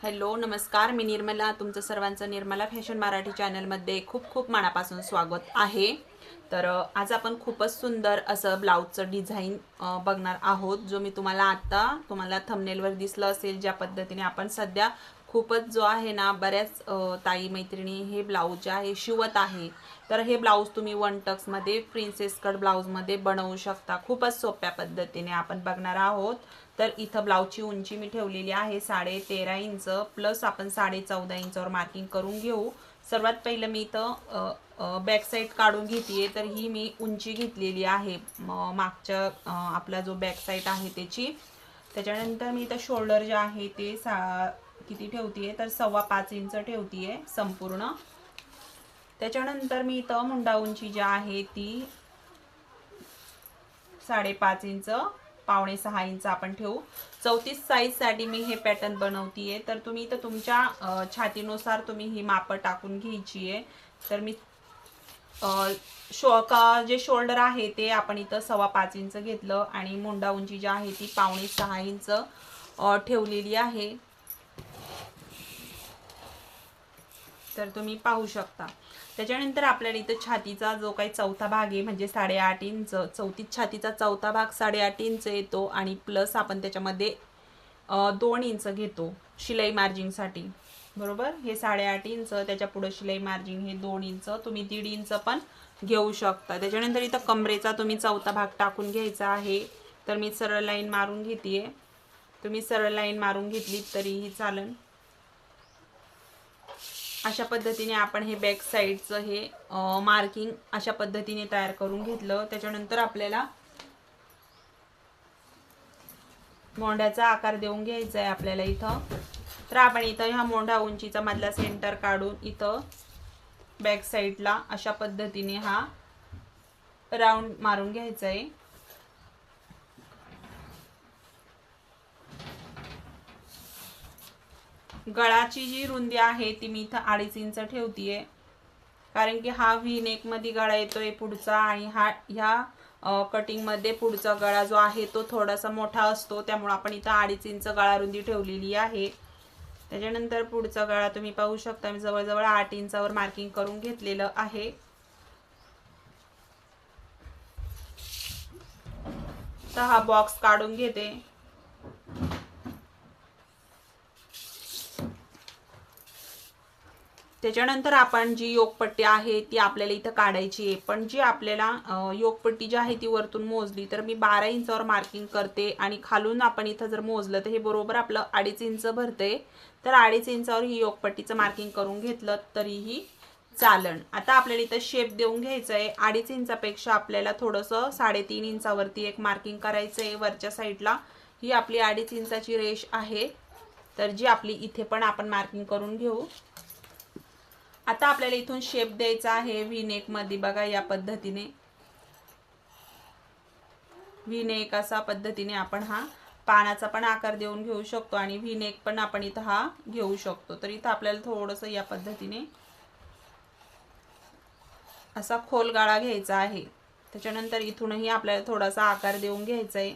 Hello नमस्कार. मी निर्मला. तुमचं सर्वांचं निर्मला फॅशन मराठी चॅनलमध्ये खूप खूप मनापासून स्वागत आहे. तर आज आपण खूपच सुंदर असं ब्लाऊजचं डिझाईन बघणार आहोत जो मी तुम्हाला आत्ता तुम्हाला थमनेलवर दिसलं असेल ज्या पद्धतीने आपण सध्या खूपच जो आहे ना बऱ्याच ताई मैत्रिणी हे ब्लाऊज जे आहे शिवत आहे. तर हे ब्लाऊज तुम्ही वन टक्समध्ये प्रिन्सेस कट ब्लाऊजमध्ये बनवू शकता. खूपच सोप्या पद्धतीने आपण बघणार आहोत. तर इथं ब्लाऊजची उंची मी ठेवलेली आहे साडे तेरा इंच प्लस आपण साडे चौदा इंचावर मार्किंग करून घेऊ. सर्वात पहिलं मी इथं बॅक साईड काढून घेते तर ही मी उंची घेतलेली आहे. मागच्या आपला जो बॅक साईड आहे त्याची. त्याच्यानंतर मी इथं शोल्डर जे आहे ते सा किती ठेवतीये? तर सव्वा पाच इंच ठेवतीये संपूर्ण. त्याच्यानंतर मी इथं मुंडा उंची जी आहे ती साडेपाच इंच पावणे सहा इंच आपण ठेवू. चौतीस साईजसाठी मी हे पॅटर्न बनवतीये. तर तुम्ही इथं तुमच्या छातीनुसार तुम्ही ही मापं टाकून घ्यायची आहे तर मी शो का जे शोल्डर आहे ते आपण इथं सव्वा पाच इंच घेतलं आणि मुंडा उंची जी आहे ती पावणे सहा इंच ठेवलेली आहे. तर तुम्ही पाहू शकता. त्याच्यानंतर आपल्याला इथं छातीचा जो काही चौथा भाग आहे म्हणजे साडेआठ इंच चौथीत छातीचा चौथा भाग साडेआठ इंच येतो आणि प्लस आपण त्याच्यामध्ये दोन इंच घेतो शिलाई मार्जिंगसाठी बरोबर? हे साडेआठ इंच त्याच्या पुढं शिलाई मार्जिन हे दोन इंच तुम्ही दीड इंच पण घेऊ शकता. त्याच्यानंतर इथं कमरेचा तुम्ही चौथा भाग टाकून घ्यायचा आहे तर मी सरळ लाईन मारून घेते तुम्ही सरळ लाईन मारून घेतली तरीही चालेल अशा पद्धतीने आपण हे बॅक साईडचं हे मार्किंग अशा पद्धतीने तयार करून घेतलं. त्याच्यानंतर आपल्याला मोंढ्याचा आकार देऊन घ्यायचा आहे आपल्याला इथं. तर आपण इथं ह्या मोंढा उंचीचा मधला सेंटर काढून इथं बॅक साईडला अशा पद्धतीने हा राऊंड मारून घ्यायचा आहे. गळाची जी रुंदी आहे ती मी इथं अडीच इंच ठेवतीये. कारण की हा व्ही नेकमध्ये गळा येतोय पुढचा आणि हा ह्या कटिंगमध्ये पुढचा गळा जो आहे तो थोडासा मोठा असतो. त्यामुळे आपण इथं अडीच इंच गळा रुंदी ठेवलेली आहे. त्याच्यानंतर पुढचा गळा तुम्ही पाहू शकता. मी जवळजवळ आठ इंचावर मार्किंग करून घेतलेलं आहे. तर हा बॉक्स काढून घेते. त्याच्यानंतर आपण जी योगपट्टी आहे ती आपल्याला इथं काढायची आहे. पण जी आपल्याला योगपट्टी जी आहे ती वरतून मोजली तर मी बारा इंचावर मार्किंग करते आणि खालून आपण इथं जर मोजलं तर हे बरोबर आपलं अडीच इंच भरते. तर अडीच इंचावर ही योगपट्टीचं मार्किंग करून घेतलं तरीही चालन. आता आपल्याला इथं शेप देऊन घ्यायचं आहे अडीच इंचापेक्षा आपल्याला थोडंसं साडेतीन इंचावरती एक मार्किंग करायचं आहे वरच्या साईडला ही आपली अडीच इंचाची रेष आहे. तर जी आपली इथे पण आपण मार्किंग करून घेऊ. आता आपल्याला इथून शेप द्यायचा आहे. व्ही मध्ये बघा या पद्धतीने. व्ही नेक असा पद्धतीने आपण हा पानाचा पण आकार देऊन घेऊ शकतो आणि व्ही नेक पण आपण इथं हा घेऊ शकतो. तर इथं आपल्याला थोडस या पद्धतीने असा खोल गाळा घ्यायचा आहे. त्याच्यानंतर इथूनही आपल्याला थोडासा आकार देऊन घ्यायचा आहे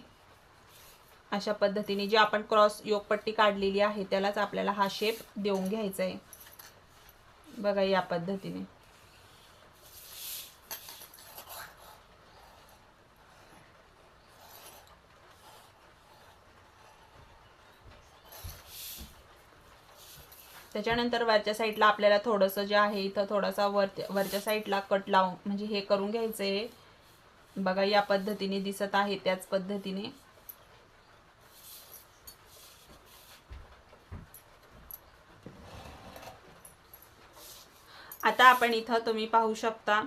अशा पद्धतीने जी आपण क्रॉस योगपट्टी काढलेली आहे त्यालाच आपल्याला हा शेप देऊन घ्यायचा आहे बघा या पद्धतीने. त्याच्यानंतर वरच्या साईडला आपल्याला थोडंसं जे आहे इथं थोडासा वर वरच्या साईडला कट लावून म्हणजे हे करून घ्यायचं आहे बघा या पद्धतीने दिसत आहे त्याच पद्धतीने. आता आपण इथं तुम्ही पाहू शकता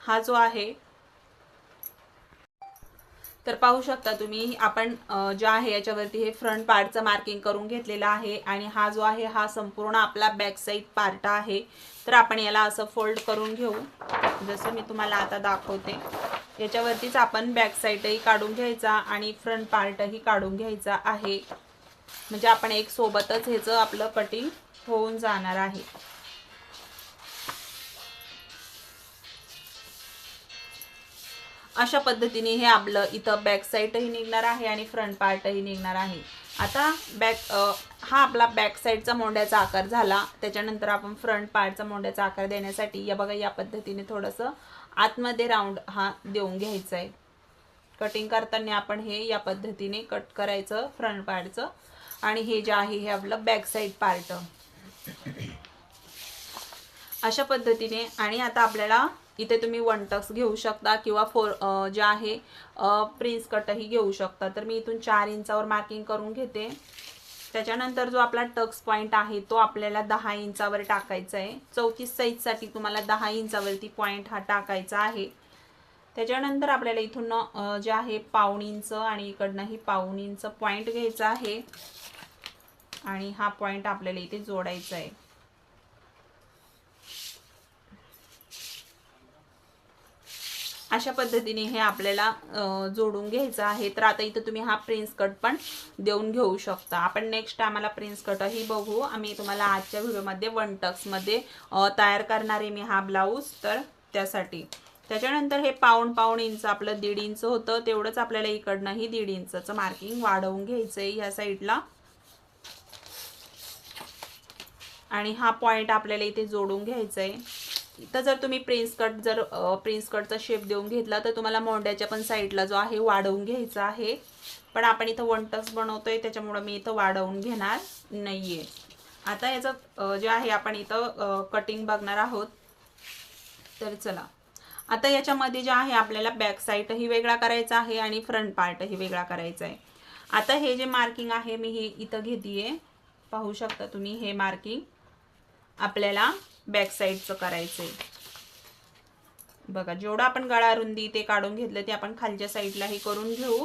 हा जो आहे तर पाहू शकता तुम्ही आपण जे आहे याच्यावरती हे फ्रंट पार्टचं मार्किंग करून घेतलेलं आहे आणि हा जो आहे हा संपूर्ण आपला बॅक साईड पार्ट आहे. तर आपण याला असं फोल्ड करून घेऊ. जसं मी तुम्हाला आता दाखवते याच्यावरतीच आपण बॅक साईडही काढून घ्यायचा आणि फ्रंट पार्टही काढून घ्यायचा आहे. म्हणजे आपण एक सोबतच ह्याचं आपलं कटिंग होऊन जाणार आहे. अशा पद्धतीने हे आपलं इथं बॅक साईडही निघणार आहे आणि फ्रंट पार्टही निघणार आहे. आता बॅक हा आपला बॅक साईडचा मोंड्याचा आकार झाला. त्याच्यानंतर आपण फ्रंट पार्टचा मोंड्याचा आकार देण्यासाठी या बघा या पद्धतीने थोडंसं आतमध्ये राऊंड हा देऊन घ्यायचा आहे कटिंग करताना आपण हे या पद्धतीने कट करायचं फ्रंट पार्टचं आणि हे जे आहे हे आपलं बॅक साईड पार्ट अशा पद्धतीने आणि आता आपल्याला इथे तुम्ही वन टक्स घेऊ शकता किंवा फोर जे आहे प्रिन्स कटही घेऊ शकता. तर मी इथून चार इंचावर मार्किंग करून घेते. त्याच्यानंतर जो आपला टक्स पॉईंट आहे तो आपल्याला दहा इंचावर टाकायचा आहे. चौतीस साईजसाठी तुम्हाला दहा इंचावरती पॉईंट हा टाकायचा आहे. त्याच्यानंतर आपल्याला इथून जे आहे पाऊण इंच आणि इकडनंही पाऊण इंच पॉईंट घ्यायचा आहे. आणि हा पॉईंट आपल्याला इथे जोडायचा आहे. अशा पद्धतीने हे आपल्याला जोडून घ्यायचं आहे. तर आता इथं तुम्ही हा प्रिन्स कट पण देऊन घेऊ शकता. आपण नेक्स्ट आम्हाला प्रिन्स कटही बघू. आम्ही तुम्हाला आजच्या व्हिडिओमध्ये वन टक्समध्ये तयार करणार आहे मी हा ब्लाऊज तर त्यासाठी. त्याच्यानंतर हे पाऊण पाऊण इंच आपलं दीड इंच होतं. तेवढंच आपल्याला इकडनंही दीड इंचचं मार्किंग वाढवून घ्यायचं आहे ह्या साईडला आणि हा पॉईंट आपल्याला इथे जोडून घ्यायचा आहे इथं जर तुम्ही प्रिन्स कट जर प्रिन्स कटचा शेप देऊन घेतला तर तुम्हाला मोंड्याच्या पण साईडला जो आहे वाढवून घ्यायचा आहे. पण आपण इथं वन टक्स बनवतोय त्याच्यामुळं मी इथं वाढवून घेणार नाहीये. आता याचं जे आहे आपण इथं कटिंग बघणार आहोत. तर चला. आता याच्यामध्ये जे आहे आपल्याला बॅक साईडही वेगळा करायचा आहे आणि फ्रंट पार्टही वेगळा करायचा आहे. आता हे जे मार्किंग आहे मी हे इथं घेते पाहू शकता तुम्ही हे मार्किंग आपल्याला बॅक साईडचं करायचं आहे बघा जेवढं आपण गळा रुंदी ते काढून घेतलं ते आपण खालच्या साईडलाही करून घेऊ.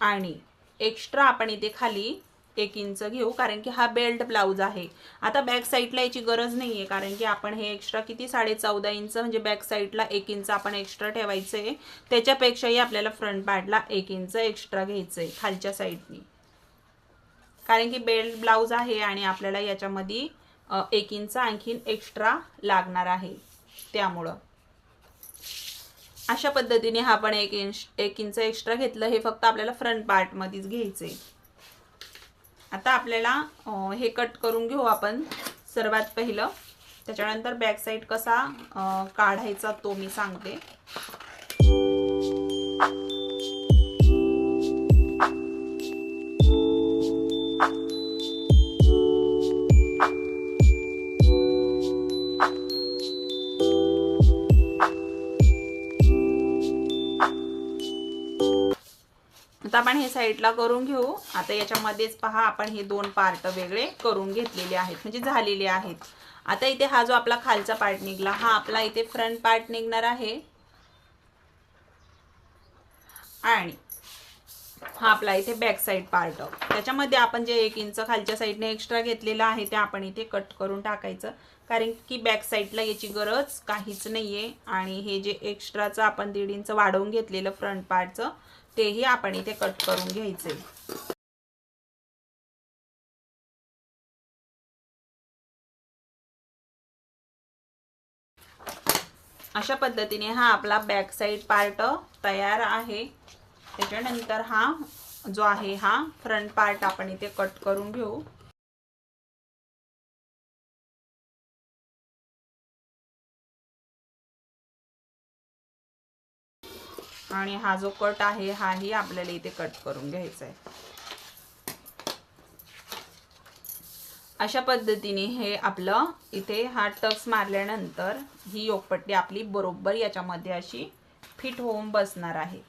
आणि एक्स्ट्रा आपण इथे खाली एक इंच घेऊ कारण की हा बेल्ट ब्लाऊज आहे. आता बॅक साईडला याची गरज नाही आहे कारण की आपण हे एक्स्ट्रा किती? साडे चौदा इंच म्हणजे बॅक साईडला एक इंच आपण एक्स्ट्रा ठेवायचं आहे त्याच्यापेक्षाही आपल्याला फ्रंट पार्टला एक इंच एक्स्ट्रा घ्यायचं आहे खालच्या साईडनी कारण की बेल्ट ब्लाऊज आहे आणि आपल्याला याच्यामध्ये एक इंच आणखीन एक्स्ट्रा लागणार आहे. त्यामुळं. अशा पद्धतीने हा आपण एक इंच एक इंच एक्स्ट्रा घेतलं. हे फक्त आपल्याला फ्रंट पार्टमध्येच घ्यायचं आहे आता आपल्याला हे कट करून घेऊ आपण सर्वात पहिलं. त्याच्यानंतर बॅक साईड कसा काढायचा तो मी सांगते. आपण हे साईडला करून घेऊ. आता याच्यामध्येच पहा आपण हे दोन पार्ट वेगळे करून घेतलेले आहेत म्हणजे झालेले आहेत. आता इथे हा जो आपला खालचा पार्ट निघला हा आपला इथे फ्रंट पार्ट निघणार आहे. आणि हा आपला इथे बॅक साईड पार्ट त्याच्यामध्ये आपण जे एक इंच खालच्या साईडने एक्स्ट्रा घेतलेलं आहे ते आपण इथे कट करून टाकायचं. कारण की बॅक साईडला याची गरज काहीच नाही आहे आणि हे जे एक्स्ट्राचं आपण दीड इंच वाढवून घेतलेलं फ्रंट पार्टचं तेही आपण इथे कट करून घ्यायचे. अशा पद्धतीने हा आपला बॅक साईड पार्ट तयार आहे. त्याच्यानंतर हा जो आहे हा फ्रंट पार्ट आपण इथे कट करून घेऊ. आणि हा जो कट आहे हाही आपल्याला इथे कट करून घ्यायचा आहे अशा पद्धतीने हे आपलं इथे हा टक्स मारल्यानंतर ही योगपट्टी आपली बरोबर याच्यामध्ये अशी फिट होऊन बसणार आहे.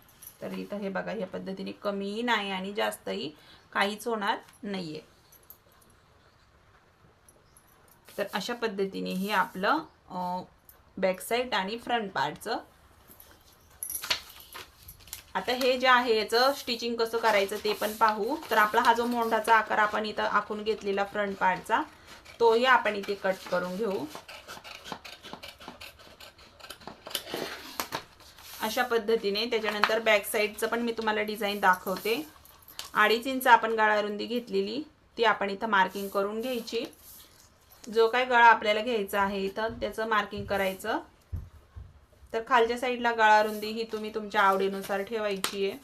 तर इथं हे बघा या पद्धतीने कमीही नाही आणि जास्तही काहीच होणार नाहीये. तर अशा पद्धतीने हे आपलं बॅक साईड आणि फ्रंट पार्टचं आता हे जे आहे याचं स्टिचिंग कसं करायचं ते पण पाहू. तर आपला हा जो मोंढाचा आकार आपण इथं आखून घेतलेला फ्रंट पार्टचा तोही आपण इथे कट करून घेऊ. अशा पद्धतीने. त्याच्यानंतर बॅक साईडचं पण मी तुम्हाला डिझाईन दाखवते. अडीच इंच आपण गळा रुंदी घेतलेली. ती आपण इथं मार्किंग करून घ्यायची. जो काय गळा आपल्याला घ्यायचा आहे इथं त्याचं मार्किंग करायचं. तर खालच्या साईडला गळा रुंदी ही तुम्ही तुमच्या आवडीनुसार ठेवायची आहे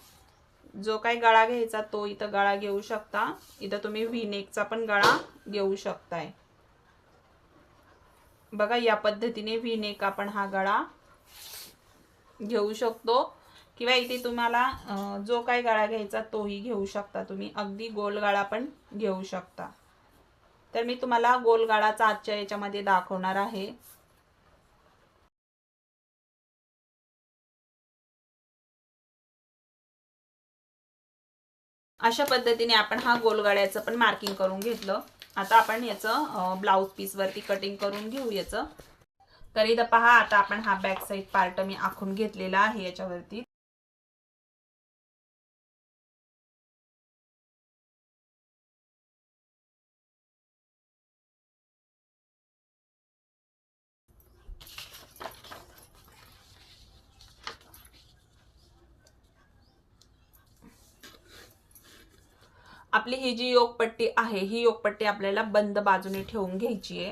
जो काही गळा घ्यायचा तो इथं गळा घेऊ शकता. इथं तुम्ही व्हीनेकचा पण गळा घेऊ शकताय. बघा या पद्धतीने व्हीनेक आपण हा गळा घेऊ शकतो. किंवा इथे तुम्हाला जो काही गळा घ्यायचा तोही घेऊ शकता तुम्ही. अगदी गोल गळा पण घेऊ शकता. तर मी तुम्हाला गोल गळाचा आजच्या याच्यामध्ये दाखवणार आहे. अशा पद्धतीने आपण हा गोलगाड्याचं पण मार्किंग करून घेतलं. आता आपण याचं ब्लाऊज पीसवरती कटिंग करून घेऊ याचं. तर इथं पहा आता आपण हा बॅक साईड पार्ट मी आखून घेतलेला आहे याच्यावरती. आपली ही जी योगपट्टी आहे ही योगपट्टी आपल्याला बंद बाजूने ठेवून घ्यायची आहे.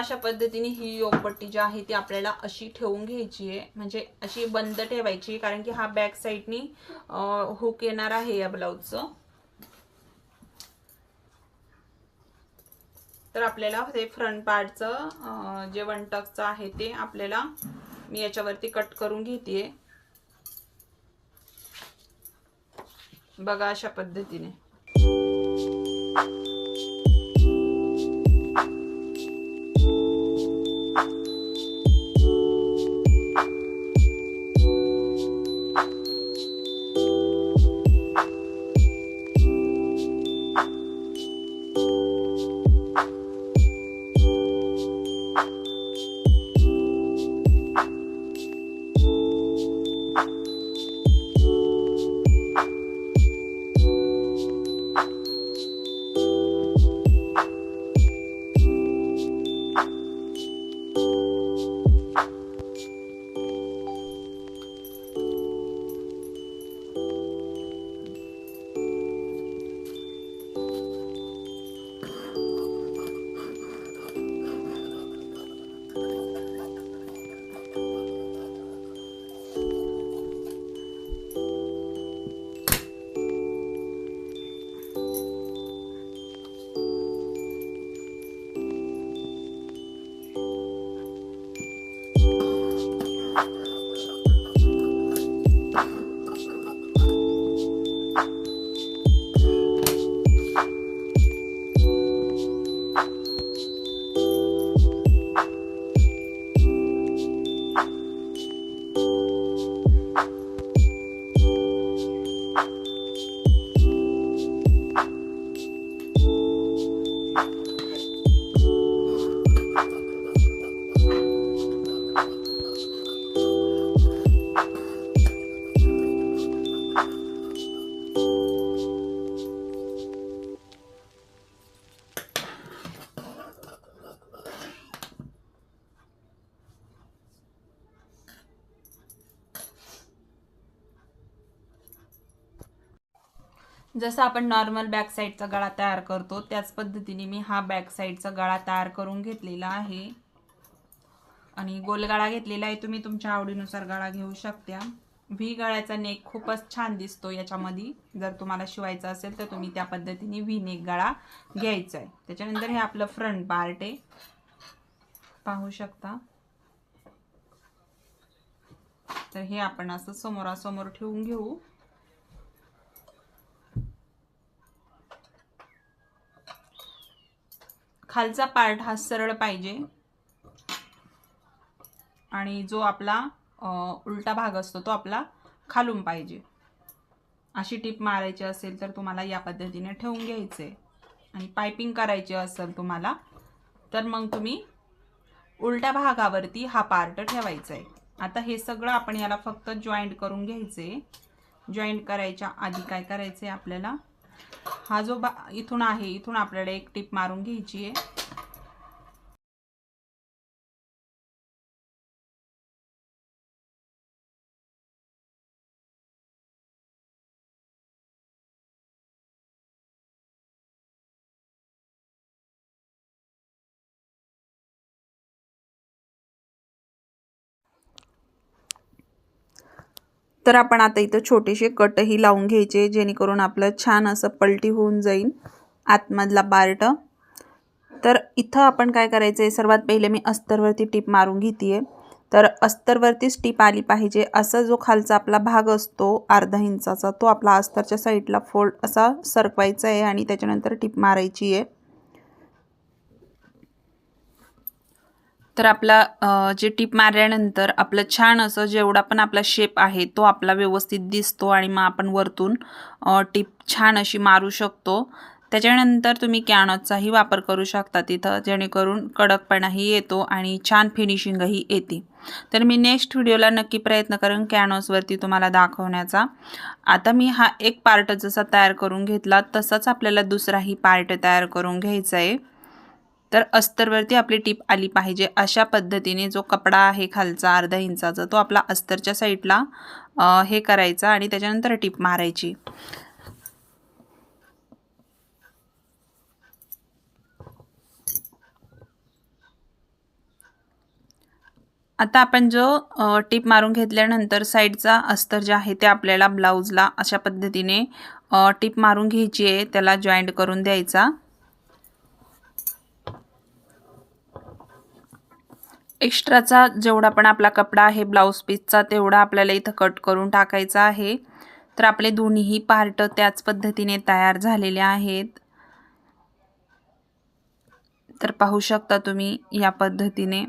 अशा पद्धतीने ही योगपट्टी जी आहे ती आपल्याला अशी ठेवून घ्यायची आहे. म्हणजे अशी बंद ठेवायची कारण की हा बॅक साईडनी हुक येणार आहे या ब्लाऊजचं तर आपल्याला ते फ्रंट पार्टचं जे वन टकचं आहे ते आपल्याला मी याच्यावरती कट करून घेते बघा अशा पद्धतीने. जसं आपण नॉर्मल बॅक साईडचा गळा तयार करतो त्याच पद्धतीने मी हा बॅक साईडचा गळा तयार करून घेतलेला आहे. आणि गोल गळा घेतलेला आहे तुम्ही तुमच्या आवडीनुसार गळा घेऊ शकता. व्ही गळ्याचा नेक खूपच छान दिसतो याच्यामध्ये. जर तुम्हाला शिवायचा असेल तर तुम्ही त्या पद्धतीने व्ही नेक गळा घ्यायचा आहे त्याच्यानंतर हे आपलं फ्रंट पार्ट आहे. पाहू शकता. तर हे आपण असं समोरासमोर ठेवून घेऊ. खालचा पार्ट हा सरळ पाहिजे. आणि जो आपला उलटा भाग असतो तो आपला खालून पाहिजे. अशी टीप मारायची असेल तर तुम्हाला या पद्धतीने ठेवून घ्यायचे. आणि पायपिंग करायची असेल तुम्हाला तर मग तुम्ही उलट्या भागावरती हा पार्ट ठेवायचा आहे. आता हे सगळं आपण याला फक्त जॉईंट करून घ्यायचे. जॉईंट करायच्या आधी काय करायचं आहे आपल्याला? हा जो बा इथून आहे इथून आपल्याला एक टिप मारून घ्यायची आहे. तर आपण आता इथं छोटेसे कटही लावून घ्यायचे जेणेकरून आपलं छान असं पलटी होऊन जाईल आतमधला पार्ट. तर इथं आपण काय करायचं आहे सर्वात पहिले मी अस्तरवरती टीप मारून घेते आहे तर अस्तरवरतीच टीप आली पाहिजे. असा जो खालचा आपला भाग असतो अर्धा इंचाचा तो आपला अस्तरच्या साईडला फोल्ड असा सरकवायचा आहे आणि त्याच्यानंतर टीप मारायची आहे तर आपला जे टीप मारल्यानंतर आपलं छान असं जेवढा पण आपला शेप आहे तो आपला व्यवस्थित दिसतो आणि मग आपण वरतून टीप छान अशी मारू शकतो. त्याच्यानंतर तुम्ही कॅनॉचाही वापर करू शकता तिथं जेणेकरून कडकपणाही येतो आणि छान फिनिशिंगही येते. तर मी नेक्स्ट व्हिडिओला नक्की प्रयत्न करेन कॅनॉसवरती तुम्हाला दाखवण्याचा. आता मी हा एक पार्ट जसा तयार करून घेतला तसाच आपल्याला दुसराही पार्ट तयार करून घ्यायचा आहे तर अस्तरवरती आपली टीप आली पाहिजे. अशा पद्धतीने जो कपडा आहे खालचा अर्धा इंचाचा तो आपला अस्तरच्या साईडला हे करायचा आणि त्याच्यानंतर टीप मारायची. आता आपण जो टीप मारून घेतल्यानंतर साईडचा अस्तर जे आहे ते आपल्याला ब्लाऊजला अशा पद्धतीने टीप मारून घ्यायची आहे. त्याला जॉईंट करून द्यायचा. एक्स्ट्राचा जेवढा पण आपला कपडा आहे ब्लाऊज पीसचा तेवढा आपल्याला इथं कट करून टाकायचा आहे. तर आपले दोन्हीही पार्ट त्याच पद्धतीने तयार झालेले आहेत. तर पाहू शकता तुम्ही या पद्धतीने.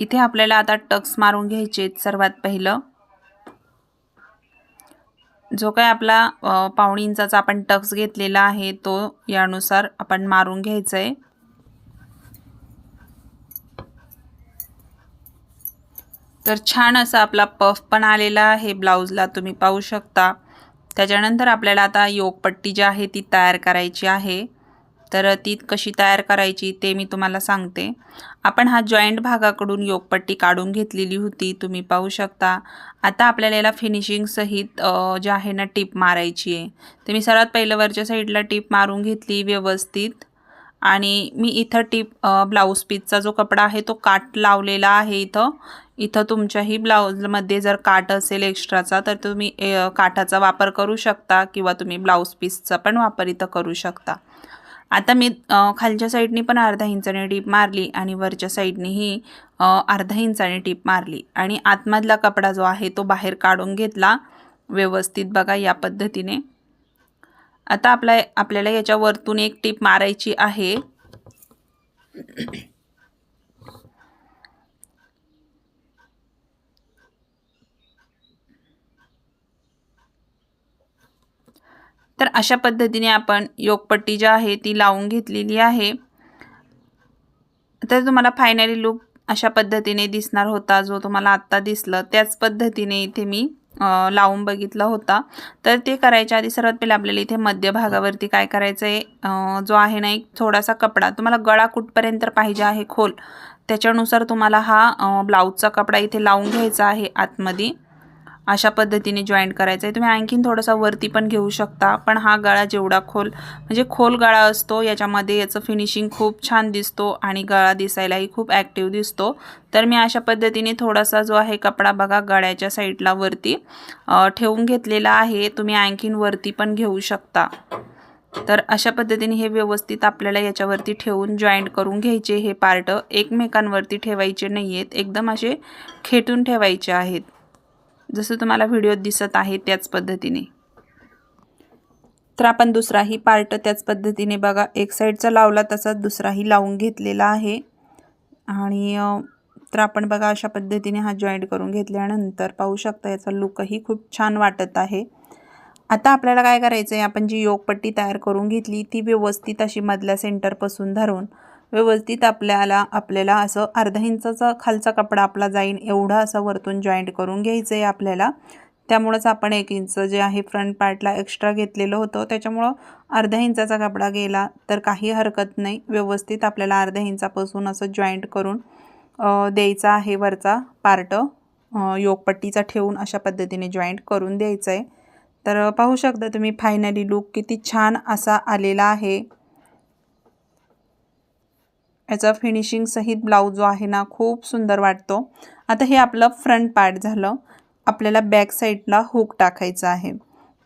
इथे आपल्याला आता टक्स मारून घ्यायचे सर्वात पहिलं. जो काय आपला पावणी इंचाचा आपण टक्स घेतलेला आहे तो यानुसार आपण मारून घ्यायचा आहे तर छान असा आपला पफ पण आलेला आहे ब्लाऊजला तुम्ही पाहू शकता. त्याच्यानंतर आपल्याला आता योगपट्टी जी आहे ती तयार करायची आहे. तर ती कशी तयार करायची ते मी तुम्हाला सांगते. आपण हा जॉईंट भागाकडून योगपट्टी काढून घेतलेली होती तुम्ही पाहू शकता. आता आपल्याला याला फिनिशिंगसहित जे आहे ना टीप मारायची आहे. तर मी सर्वात पहिलं वरच्या साईडला टीप मारून घेतली व्यवस्थित. आणि मी इथं टीप ब्लाऊज पीसचा जो कपडा आहे तो काट लावलेला आहे इथं. इथं तुमच्याही ब्लाऊजमध्ये जर काट असेल एक्स्ट्राचा तर तुम्ही काठाचा वापर करू शकता किंवा तुम्ही ब्लाऊज पीसचा पण वापर इथं करू शकता. आता मी खालच्या साईडनी पण अर्धा इंचाने टीप मारली आणि वरच्या साईडनीही अर्धा इंचाने टीप मारली. आणि आतमधला कपडा जो आहे तो बाहेर काढून घेतला. व्यवस्थित बघा या पद्धतीने. आता आपला आपल्याला याच्या वरतून एक टीप मारायची आहे. तर अशा पद्धतीने आपण योगपट्टी जी आहे ती लावून घेतलेली आहे. तर तुम्हाला फायनली लुक अशा पद्धतीने दिसणार होता जो तुम्हाला आत्ता दिसलं. त्याच पद्धतीने इथे मी लावून बघितला होता. तर ते करायच्या आधी सर्वात पहिले आपल्याला इथे मध्यभागावरती काय करायचं आहे जो आहे ना एक थोडासा कपडा. तुम्हाला गळा कुठपर्यंत पाहिजे आहे खोल. त्याच्यानुसार तुम्हाला हा ब्लाऊजचा कपडा इथे लावून घ्यायचा आहे आतमध्ये. अशा पद्धतीने जॉईंट करायचं आहे तुम्ही आणखीन थोडासा वरती पण घेऊ शकता. पण हा गळा जेवढा खोल म्हणजे खोल गळा असतो याच्यामध्ये याचं फिनिशिंग खूप छान दिसतो आणि गळा दिसायलाही खूप ॲक्टिव्ह दिसतो. तर मी अशा पद्धतीने थोडासा जो आहे कपडा बघा गळ्याच्या साईडला वरती ठेवून घेतलेला आहे. तुम्ही आणखीन वरती पण घेऊ शकता. तर अशा पद्धतीने हे व्यवस्थित आपल्याला याच्यावरती ठेवून जॉईंट करून घ्यायचे हे पार्ट एकमेकांवरती ठेवायचे नाही आहेत एकदम असे खेटून ठेवायचे आहेत. जसं तुम्हाला व्हिडिओत दिसत आहे त्याच पद्धतीने. तर आपण दुसराही पार्ट त्याच पद्धतीने बघा. एक साईडचा लावला तसाच दुसराही लावून घेतलेला आहे. आणि तर आपण बघा अशा पद्धतीने हा जॉईंट करून घेतल्यानंतर पाहू शकता याचा लुकही खूप छान वाटत आहे. आता आपल्याला काय करायचं आहे आपण जी योगपट्टी तयार करून घेतली ती व्यवस्थित अशी मधल्या सेंटरपासून धरून व्यवस्थित आपल्याला आपल्याला असं अर्धा इंचाचा खालचा कपडा आपला जाईन एवढा असं वरतून जॉईंट करून घ्यायचं आहे आपल्याला. त्यामुळंच आपण एक इंच जे आहे फ्रंट पार्टला एक्स्ट्रा घेतलेलं होतं. त्याच्यामुळं अर्ध्या इंचाचा कपडा गेला तर काही हरकत नाही. व्यवस्थित आपल्याला अर्ध्या इंचापासून असं जॉईंट करून द्यायचा आहे वरचा पार्ट योगपट्टीचा ठेवून अशा पद्धतीने जॉईंट करून द्यायचं आहे तर पाहू शकता तुम्ही फायनली लुक किती छान असा आलेला आहे. याचा फिनिशिंग सहित ब्लाऊज जो आहे ना खूप सुंदर वाटतो. आता हे आपलं फ्रंट पार्ट झालं. आपल्याला बॅक साईडला हुक टाकायचा आहे.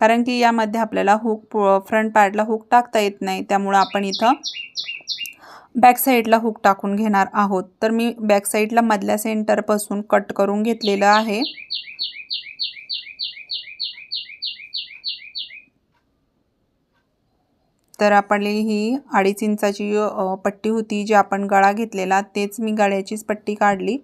कारण की यामध्ये आपल्याला हुक फ्रंट पार्टला हुक टाकता येत नाही. त्यामुळं आपण इथं बॅक साईडला हुक टाकून घेणार आहोत. तर मी बॅक साईडला मधल्या सेंटरपासून कट करून घेतलेलं आहे. तर आपली ही अडीच इंचाची पट्टी होती जी आपण गळा घेतलेला तेच मी गळ्याचीच पट्टी काढली.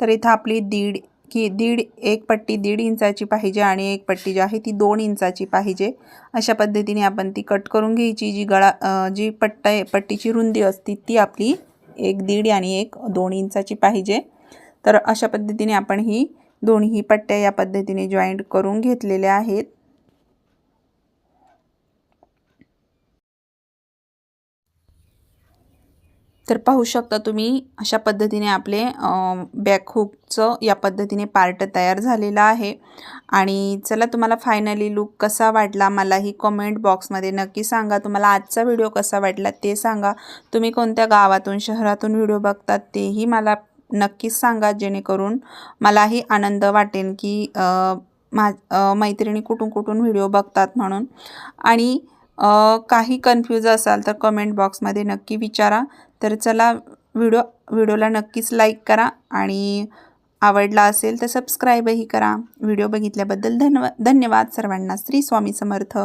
तर इथं आपली दीड की दीड एक पट्टी दीड इंचाची पाहिजे आणि एक पट्टी जी आहे ती दोन इंचाची पाहिजे. अशा पद्धतीने आपण ती कट करून घ्यायची. जी गळा जी पट्टा आहे पट्टीची रुंदी असती ती आपली एक दीड आणि एक दोन इंचाची पाहिजे. तर अशा पद्धतीने आपण ही दोन्ही पट्ट्या या पद्धतीने जॉईंट करून घेतलेल्या आहेत. तर पाहू शकता तुम्ही अशा पद्धतीने आपले बॅकहुकचं या पद्धतीने पार्ट तयार झालेला आहे. आणि चला तुम्हाला फायनली लुक कसा वाटला मलाही कमेंट बॉक्समध्ये नक्की सांगा. तुम्हाला आजचा व्हिडिओ कसा वाटला ते सांगा. तुम्ही कोणत्या गावातून शहरातून व्हिडिओ बघतात तेही मला नक्कीच सांगा जेणेकरून मलाही आनंद वाटेल की मा मैत्रिणी कुठून कुठून व्हिडिओ बघतात म्हणून. आणि काही कन्फ्यूज असाल तर कमेंट बॉक्समध्ये नक्की विचारा. तर चला व्हिडिओ व्हिडिओला नक्कीच लाईक करा आणि आवडला असेल तर सबस्क्राईबही करा. व्हिडिओ बघितल्याबद्दल धन्यवाद धन्यवाद सर्वांना. श्री स्वामी समर्थ.